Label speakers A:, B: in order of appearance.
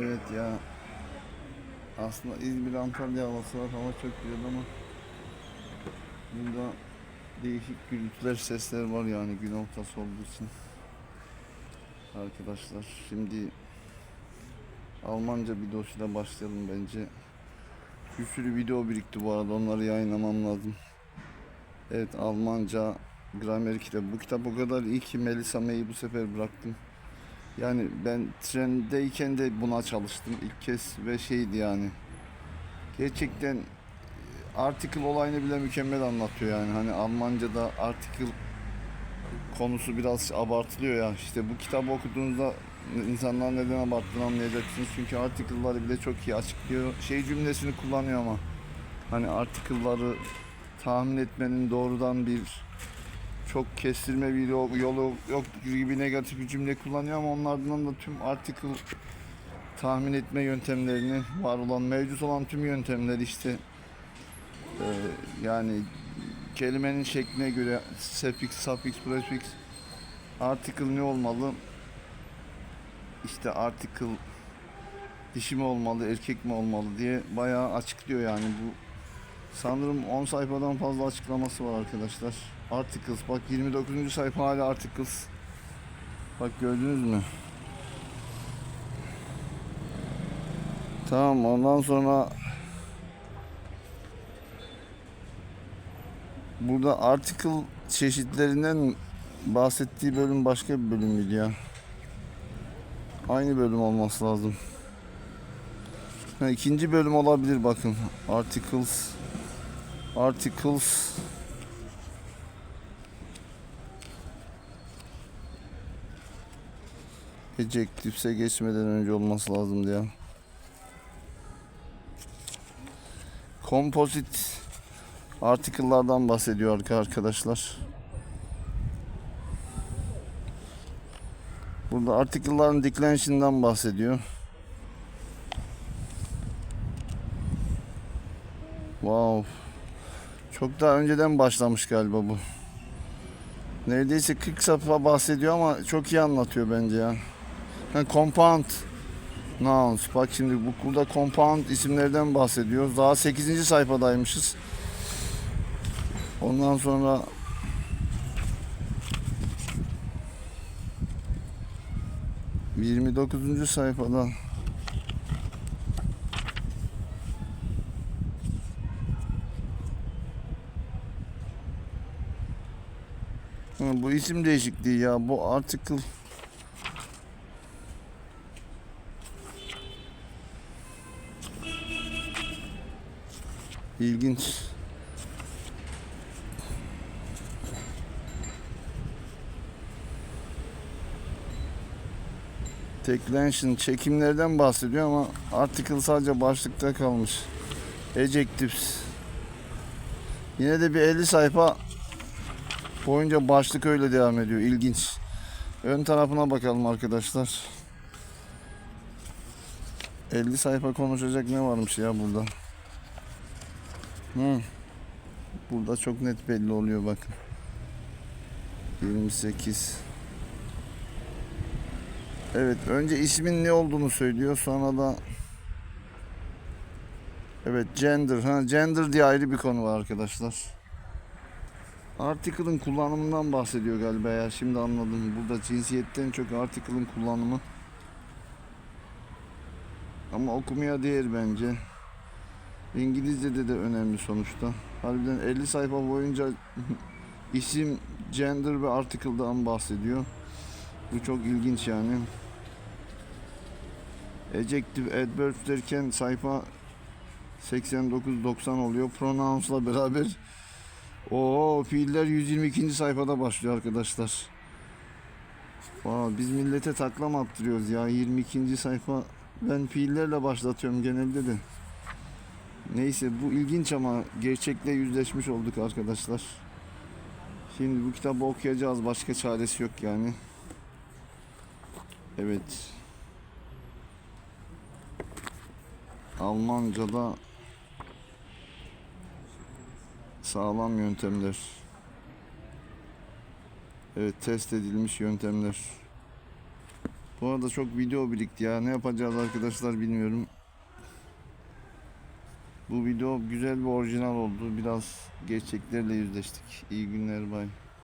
A: Evet ya. Aslında İzmir Antalya havası var. Hava çok güzel ama burada değişik gürültüler, sesler var yani gün ortası olduğu için. Arkadaşlar şimdi Almanca bir dosyayla başlayalım bence. Bir sürü video birikti bu arada onları yayınlamam lazım. Evet Almanca gramer kitabı. Bu kitap o kadar iyi ki Melisa May'i bu sefer bıraktım. Yani ben trendeyken de buna çalıştım ilk kez ve şeydi yani. Gerçekten e, article olayını bile mükemmel anlatıyor yani. Hani Almanca'da article konusu biraz abartılıyor ya. İşte bu kitabı okuduğunuzda insanlar neden abarttığını anlayacaksınız. Çünkü article'ları bile çok iyi açıklıyor. Şey cümlesini kullanıyor ama hani article'ları tahmin etmenin doğrudan bir çok kestirme bir yol- yolu yok gibi negatif bir cümle kullanıyor ama onlardan da tüm article tahmin etme yöntemlerini var olan mevcut olan tüm yöntemleri işte e, yani kelimenin şekline göre suffix, suffix, prefix article ne olmalı? İşte article dişi mi olmalı, erkek mi olmalı diye bayağı açıklıyor yani bu sanırım 10 sayfadan fazla açıklaması var arkadaşlar. Articles bak 29. sayfa hala articles. Bak gördünüz mü? Tamam ondan sonra burada article çeşitlerinden bahsettiği bölüm başka bir bölümdü ya. Aynı bölüm olması lazım. Ha, ikinci bölüm olabilir bakın. Articles Articles Adjectives'e geçmeden önce olması lazımdı ya. Kompozit article'lardan bahsediyor arka- arkadaşlar. Burada article'ların declension'dan bahsediyor. Wow. Çok daha önceden başlamış galiba bu. Neredeyse 40 sayfa bahsediyor ama çok iyi anlatıyor bence ya. Ha, compound nouns. Bak şimdi bu burada compound isimlerden bahsediyor. Daha 8. sayfadaymışız. Ondan sonra Yirmi dokuzuncu sayfada Bu isim değişikliği ya bu article İlginç. Declension çekimlerden bahsediyor ama article sadece başlıkta kalmış. Adjectives. Yine de bir 50 sayfa boyunca başlık öyle devam ediyor. İlginç. Ön tarafına bakalım arkadaşlar. 50 sayfa konuşacak ne varmış ya burada. Hı. Burada çok net belli oluyor bakın. 28. Evet önce ismin ne olduğunu söylüyor sonra da Evet gender ha gender diye ayrı bir konu var arkadaşlar. Article'ın kullanımından bahsediyor galiba ya şimdi anladım. Burada cinsiyetten çok article'ın kullanımı. Ama okumaya değer bence. İngilizce'de de önemli sonuçta. Harbiden 50 sayfa boyunca isim, gender ve article'dan bahsediyor. Bu çok ilginç yani. Adjective, adverb derken sayfa 89-90 oluyor. Pronouns'la beraber o fiiller 122. sayfada başlıyor arkadaşlar. Aa, biz millete takla mı attırıyoruz ya 22. sayfa ben fiillerle başlatıyorum genelde de. Neyse bu ilginç ama gerçekle yüzleşmiş olduk arkadaşlar. Şimdi bu kitabı okuyacağız. Başka çaresi yok yani. Evet. Almanca'da sağlam yöntemler. Evet test edilmiş yöntemler. Bu arada çok video birikti ya. Ne yapacağız arkadaşlar bilmiyorum. Bu video güzel bir orijinal oldu. Biraz gerçeklerle yüzleştik. İyi günler bay.